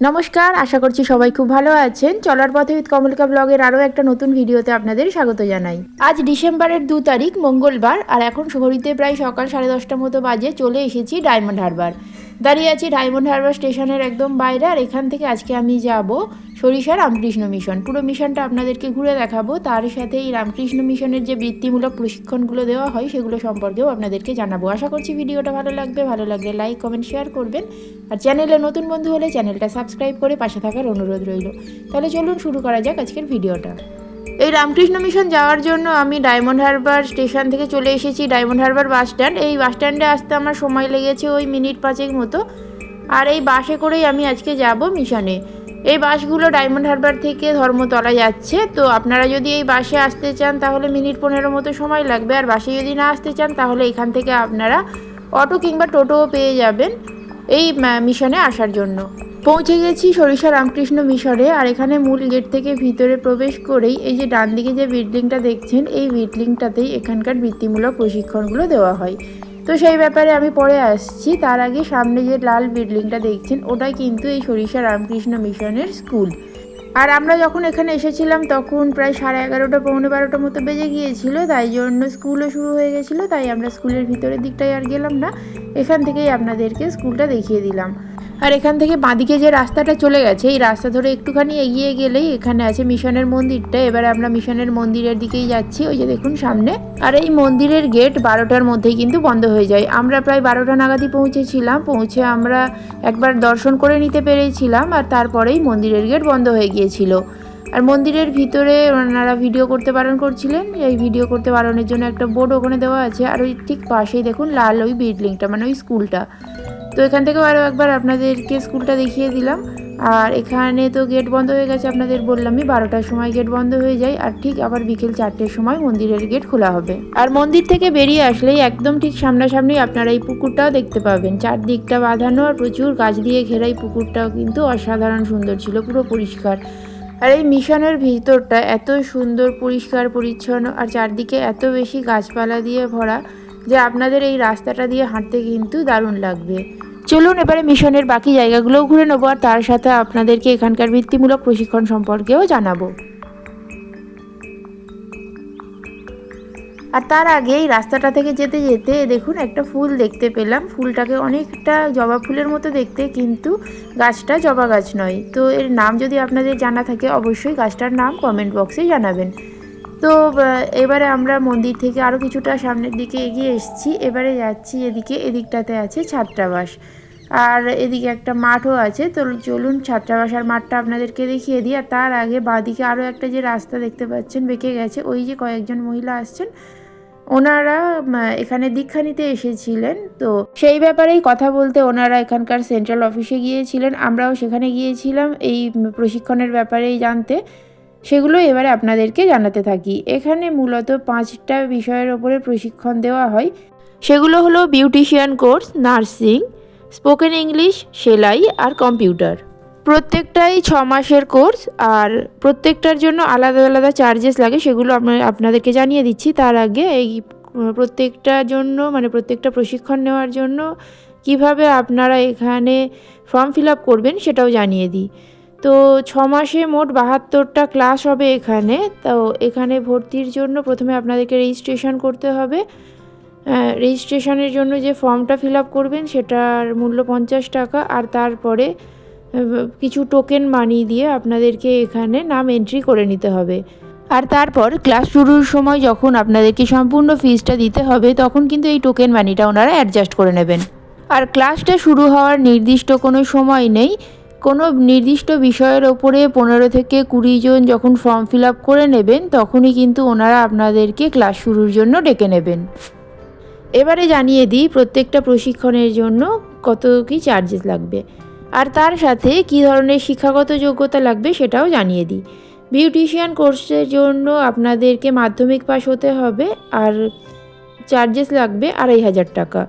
নমস্কার, আশা করছি সবাই খুব ভালো আছেন। চলার পথে উইথ কমলিকা ব্লগের আরও একটা নতুন ভিডিওতে আপনাদের স্বাগত জানাই। আজ ডিসেম্বরের দু তারিখ, মঙ্গলবার, আর এখন ঘড়িতে প্রায় সকাল সাড়ে দশটার মতো বাজে, চলে এসেছি ডায়মন্ড হারবার। দাঁড়িয়ে আছি ডায়মন্ড হারবার স্টেশনের একদম বাইরে, আর এখান থেকে আজকে আমি যাব সরিষা রামকৃষ্ণ মিশন। পুরো মিশনটা আপনাদেরকে ঘুরে দেখাবো। তার সাথে এই রামকৃষ্ণ মিশনের যে বৃত্তিমূলক প্রশিক্ষণগুলো দেওয়া হয়, সেগুলো সম্পর্কেও আপনাদেরকে জানাব। আশা করছি ভিডিওটা ভালো লাগবে। ভালো লাগলে লাইক, কমেন্ট, শেয়ার করবেন। আর চ্যানেলে নতুন বন্ধু হলে চ্যানেলটা সাবস্ক্রাইব করে পাশে থাকার অনুরোধ রইল। তাহলে চলুন শুরু করা যাক আজকের ভিডিওটা। এই রামকৃষ্ণ মিশন যাওয়ার জন্য আমি ডায়মন্ড হারবার স্টেশন থেকে চলে এসেছি, ডায়মন্ড হারবার বাস স্ট্যান্ড। এই বাস স্ট্যান্ডে আসতে আমার সময় লেগেছে ওই মিনিট পাঁচেক মতো। আর এই বাসে করেই আমি আজকে যাব মিশনে। এই বাসগুলো ডায়মন্ড হারবার থেকে ধর্মতলা যাচ্ছে। তো আপনারা যদি এই বাসে আসতে চান, তাহলে মিনিট পনেরো মতো সময় লাগবে। আর বাসে যদি না আসতে চান, তাহলে এখান থেকে আপনারা অটো কিংবা টোটোও পেয়ে যাবেন এই মিশনে আসার জন্য। পৌঁছে গেছি সরিষা রামকৃষ্ণ মিশনে, আর এখানে মূল গেট থেকে ভিতরে প্রবেশ করেই এই যে ডান দিকে যে বিল্ডিংটা দেখছেন, এই বিল্ডিংটাতেই এখানকার বৃত্তিমূলক প্রশিক্ষণগুলো দেওয়া হয়। তো সেই ব্যাপারে আমি পরে আসছি। তার আগে সামনে যে লাল বিল্ডিংটা দেখছেন, ওটাই কিন্তু এই সরিষা রামকৃষ্ণ মিশনের স্কুল। আর আমরা যখন এখানে এসেছিলাম, তখন প্রায় সাড়ে এগারোটা, পৌনে বারোটার মতো বেজে গিয়েছিল। তাই জন্য স্কুলও শুরু হয়ে গেছিল। তাই আমরা স্কুলের ভিতরের দিকটাই আর গেলাম না। এখান থেকেই আপনাদেরকে স্কুলটা দেখিয়ে দিলাম। আর এখান থেকে বাঁদিকে যে রাস্তাটা চলে গেছে, এই রাস্তা ধরে একটুখানি এগিয়ে গেলেই এখানে আছে মিশনের মন্দিরটা। এবারে আমরা মিশনের মন্দিরের দিকেই যাচ্ছি, ওই যে দেখুন সামনে। আর এই মন্দিরের গেট বারোটার মধ্যেই কিন্তু বন্ধ হয়ে যায়। আমরা প্রায় বারোটা নাগাদই পৌঁছেছিলাম, পৌঁছে আমরা একবার দর্শন করে নিতে পেরেছিলাম, আর তারপরেই মন্দিরের গেট বন্ধ হয়ে গিয়েছিল। আর মন্দিরের ভিতরে ওনারা ভিডিও করতে বারণ করছিলেন, এই ভিডিও করতে বারণের জন্য একটা বোর্ড ওখানে দেওয়া আছে, আর ওই ঠিক পাশেই দেখুন লাল ওই বিল্ডিংটা মানে ওই স্কুলটা তো এখান থেকেও আরও একবার আপনাদেরকে স্কুলটা দেখিয়ে দিলাম। আর এখানে তো গেট বন্ধ হয়ে গেছে আপনাদের বললামই, বারোটার সময় গেট বন্ধ হয়ে যায় আর ঠিক আবার বিকেল চারটের সময় মন্দিরের গেট খোলা হবে। আর মন্দির থেকে বেরিয়ে আসলেই একদম ঠিক সামনাসামনি আপনারা এই পুকুরটাও দেখতে পাবেন। চারদিকটা বাঁধানো আর প্রচুর গাছ দিয়ে ঘেরা এই পুকুরটাও কিন্তু অসাধারণ সুন্দর ছিল, পুরো পরিষ্কার। আর এই মিশনের ভিতরটা এত সুন্দর, পরিষ্কার, পরিচ্ছন্ন আর চারদিকে এত বেশি গাছপালা দিয়ে ভরা যে আপনাদের এই রাস্তাটা দিয়ে হাঁটতে কিন্তু দারুণ লাগবে। চলুন এবারে মিশনের বাকি জায়গাগুলোও ঘুরে নেব আর তার সাথে আপনাদেরকে এখানকার বৃত্তিমূলক প্রশিক্ষণ সম্পর্কেও জানাব। আর তার আগে এই রাস্তাটা থেকে যেতে যেতে দেখুন একটা ফুল দেখতে পেলাম। ফুলটাকে অনেকটা জবা ফুলের মতো দেখতে, কিন্তু গাছটা জবা গাছ নয়। তো এর নাম যদি আপনাদের জানা থাকে অবশ্যই গাছটার নাম কমেন্ট বক্সে জানাবেন। তো এবারে আমরা মন্দির থেকে আরও কিছুটা সামনের দিকে এগিয়ে এসেছি। এবারে যাচ্ছি এদিকে, এদিকটাতে আছে ছাত্রাবাস। আর এদিকে একটা মাঠও আছে। তো চলুন ছাত্রাবাসার মাঠটা আপনাদেরকে দেখিয়ে দিই। আর তার আগে বাঁদিকে আরও একটা যে রাস্তা দেখতে পাচ্ছেন, বেঁকে গেছে। ওই যে কয়েকজন মহিলা আসছেন। ওনারা এখানে দীক্ষা নিতে এসেছিলেন। তো সেই ব্যাপারেই কথা বলতে ওনারা এখানকার সেন্ট্রাল অফিসে গিয়েছিলেন। আমরাও সেখানে গিয়েছিলাম এই প্রশিক্ষণের ব্যাপারেই জানতে। সেগুলো এবারে আপনাদেরকে জানাতে থাকি। এখানে মূলত পাঁচটা বিষয়ের ওপরে প্রশিক্ষণ দেওয়া হয়। সেগুলো হলো beautician course, nursing spoken English সেলাই আর কম্পিউটার প্রত্যেকটাই ছ মাসের কোর্স আর প্রত্যেকটার জন্য আলাদা আলাদা চার্জেস লাগে, সেগুলো আপনাদেরকে জানিয়ে দিচ্ছি। তার আগে এই প্রত্যেকটার জন্য মানে প্রত্যেকটা প্রশিক্ষণ নেওয়ার জন্য কীভাবে আপনারা এখানে ফর্ম ফিল আপ করবেন সেটাও জানিয়ে দিই। তো ছ মাসে মোট বাহাত্তরটা ক্লাস হবে এখানে। তো এখানে ভর্তির জন্য প্রথমে আপনাদেরকে রেজিস্ট্রেশন করতে হবে। রেজিস্ট্রেশনের জন্য যে ফর্মটা ফিল আপ করবেন সেটার মূল্য পঞ্চাশ টাকা আর তারপরে কিছু টোকেন মানি দিয়ে আপনাদেরকে এখানে নাম এন্ট্রি করে নিতে হবে। আর তারপর ক্লাস শুরুর সময় যখন আপনাদেরকে সম্পূর্ণ ফিজটা দিতে হবে, তখন কিন্তু এই টোকেন মানিটা ওনারা অ্যাডজাস্ট করে নেবেন। আর ক্লাসটা শুরু হওয়ার নির্দিষ্ট কোনো সময় নেই। কোনো নির্দিষ্ট বিষয়ের ওপরে পনেরো থেকে কুড়ি জন যখন ফর্ম ফিল আপ করে নেবেন, তখনই কিন্তু ওনারা আপনাদেরকে ক্লাস শুরুর জন্য ডেকে নেবেন। এবারে জানিয়ে দিই প্রত্যেকটা প্রশিক্ষণের জন্য কত কি চার্জেস লাগবে। আর তার সাথে কি ধরনের শিক্ষাগত যোগ্যতা লাগবে সেটাও জানিয়ে দিই। বিউটিশিয়ান কোর্সের জন্য আপনাদেরকে মাধ্যমিক পাশ হতে হবে আর চার্জেস লাগবে আড়াই হাজার টাকা।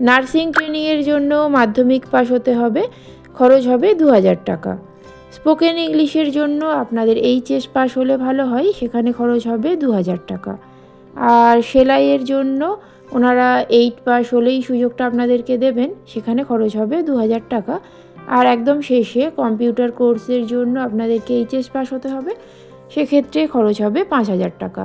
নার্সিং ট্রেনিংয়ের জন্য মাধ্যমিক পাশ হতে হবে, খরচ হবে দু হাজার টাকা। স্পোকেন ইংলিশের জন্য আপনাদের এইচএস পাস হলে ভালো হয়, সেখানে খরচ হবে দু হাজার টাকা। আর সেলাইয়ের জন্য ওনারা এইট পাস হলেই সুযোগটা আপনাদেরকে দেবেন, সেখানে খরচ হবে দু হাজার টাকা। আর একদম শেষে কম্পিউটার কোর্সের জন্য আপনাদেরকে এইচএস পাস হতে হবে, সেক্ষেত্রে খরচ হবে পাঁচ হাজার টাকা।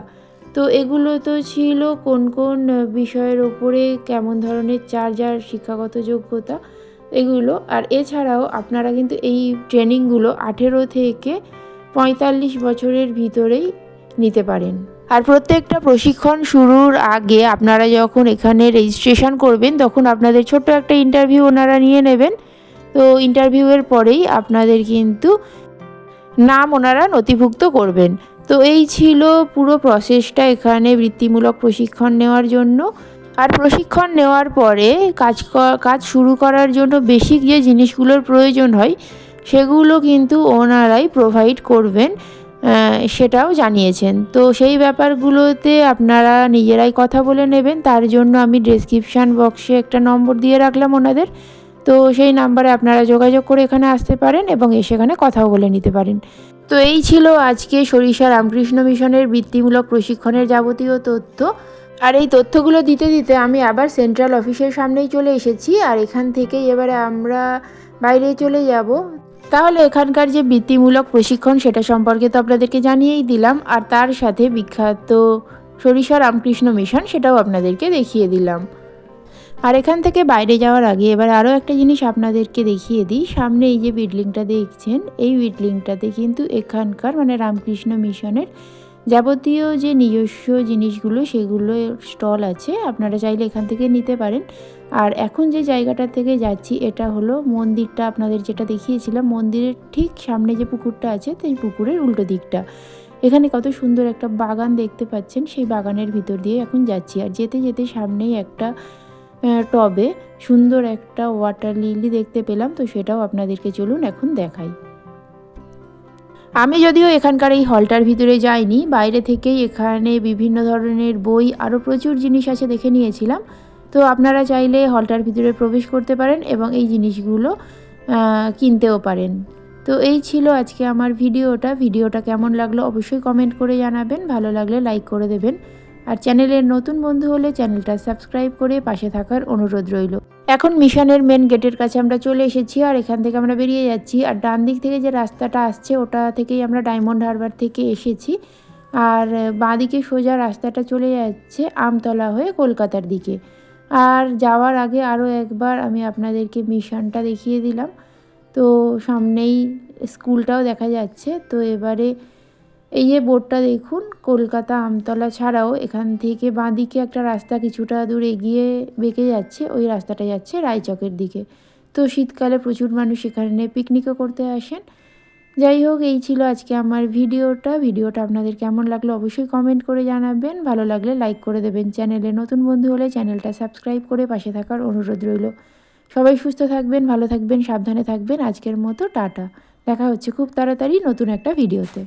তো এগুলো তো ছিল কোন কোন বিষয়ের ওপরে কেমন ধরনের চার্জার শিক্ষাগত যোগ্যতা এগুলো। আর এছাড়াও আপনারা কিন্তু এই ট্রেনিংগুলো আঠেরো থেকে পঁয়তাল্লিশ বছরের ভিতরেই নিতে পারেন। আর প্রত্যেকটা প্রশিক্ষণ শুরুর আগে আপনারা যখন এখানে রেজিস্ট্রেশন করবেন, তখন আপনাদের ছোট্ট একটা ইন্টারভিউ ওনারা নিয়ে নেবেন। তো ইন্টারভিউয়ের পরেই আপনাদের কিন্তু নাম ওনারা নথিভুক্ত করবেন। তো এই ছিল পুরো প্রসেসটা এখানে বৃত্তিমূলক প্রশিক্ষণ নেওয়ার জন্য। আর প্রশিক্ষণ নেওয়ার পরে কাজ কাজ শুরু করার জন্য বেসিক যে জিনিসগুলোর প্রয়োজন হয়, সেগুলো কিন্তু ওনারাই প্রোভাইড করবেন। সেটাও জানিয়েছেন। তো সেই ব্যাপারগুলোতে আপনারা নিজেরাই কথা বলে নেবেন। তার জন্য আমি ডেসক্রিপশান বক্সে একটা নম্বর দিয়ে রাখলাম ওনাদের। তো সেই নাম্বারে আপনারা যোগাযোগ করে এখানে আসতে পারেন এবং এসে এখানে কথাও বলে নিতে পারেন। তো এই ছিল আজকে সরিষা রামকৃষ্ণ মিশনের বৃত্তিমূলক প্রশিক্ষণের যাবতীয় তথ্য। আর এই তথ্যগুলো দিতে দিতে আমি আবার সেন্ট্রাল অফিসের সামনেই চলে এসেছি। আর এখান থেকেই এবারে আমরা বাইরে চলে যাব। তাহলে এখানকার যে বৃত্তিমূলক প্রশিক্ষণ সেটা সম্পর্কে তো আপনাদেরকে জানিয়েই দিলাম, আর তার সাথে বিখ্যাত সরিষা রামকৃষ্ণ মিশন সেটাও আপনাদেরকে দেখিয়ে দিলাম। আর এখান থেকে বাইরে যাওয়ার আগে এবার আরও একটা জিনিস আপনাদেরকে দেখিয়ে দিই। সামনে এই যে বিল্ডিংটা দেখছেন, এই বিল্ডিংটাতে কিন্তু এখানকার মানে রামকৃষ্ণ মিশনের যাবতীয় যে নিজস্ব জিনিসগুলো সেগুলো স্টল আছে, আপনারা চাইলে এখান থেকে নিতে পারেন। আর এখন যে জায়গাটা থেকে যাচ্ছি, এটা হলো মন্দিরটা। আপনাদের যেটা দেখিয়েছিলাম, মন্দিরের ঠিক সামনে যে পুকুরটা আছে, সেই পুকুরের উল্টো দিকটা। এখানে কত সুন্দর একটা বাগান দেখতে পাচ্ছেন, সেই বাগানের ভিতর দিয়ে এখন যাচ্ছি। আর যেতে যেতে সামনেই একটা টবে সুন্দর একটা ওয়াটার লিলি দেখতে পেলাম, তো সেটাও আপনাদেরকে চলুন এখন দেখাই। আমি যদিও এখানকার এই হলটার ভিতরে যাইনি, বাইরে থেকেই এখানে বিভিন্ন ধরনের বই আরও প্রচুর জিনিস আছে দেখে নিয়েছিলাম। তো আপনারা চাইলে হলটার ভিতরে প্রবেশ করতে পারেন এবং এই জিনিসগুলো কিনতেও পারেন। তো এই ছিল আজকে আমার ভিডিওটা। ভিডিওটা কেমন লাগল অবশ্যই কমেন্ট করে জানাবেন। ভালো লাগলে লাইক করে দেবেন। আর চ্যানেলের নতুন বন্ধু হলে চ্যানেলটা সাবস্ক্রাইব করে পাশে থাকার অনুরোধ রইল। এখন মিশনের মেন গেটের কাছে আমরা চলে এসেছি আর এখান থেকে আমরা বেরিয়ে যাচ্ছি। আর ডান দিক থেকে যে রাস্তাটা আসছে, ওটা থেকেই আমরা ডায়মন্ড হারবার থেকে এসেছি। আর বাঁ দিকে সোজা রাস্তাটা চলে যাচ্ছে আমতলা হয়ে কলকাতার দিকে। আর যাওয়ার আগে আরও একবার আমি আপনাদেরকে মিশনটা দেখিয়ে দিলাম। তো সামনেই স্কুলটাও দেখা যাচ্ছে। তো এবারে এই যে বোর্ডটা দেখুন, কলকাতা আমতলা ছাড়াও এখান থেকে বাঁদিকে একটা রাস্তা কিছুটা দূর এগিয়ে বেঁকে যাচ্ছে। ওই রাস্তাটা যাচ্ছে রায়চকের দিকে। তো শীতকালে প্রচুর মানুষ এখানে পিকনিকও করতে আসেন। যাই হোক, এই ছিল আজকে আমার ভিডিওটা। ভিডিওটা আপনাদের কেমন লাগল অবশ্যই কমেন্ট করে জানাবেন। ভালো লাগলে লাইক করে দেবেন চ্যানেলে নতুন বন্ধু হলে চ্যানেলটা সাবস্ক্রাইব করে পাশে থাকার অনুরোধ রইল। সবাই সুস্থ থাকবেন, ভালো থাকবেন, সাবধানে থাকবেন। আজকের মতো টাটা। দেখা হচ্ছে খুব তাড়াতাড়ি নতুন একটা ভিডিওতে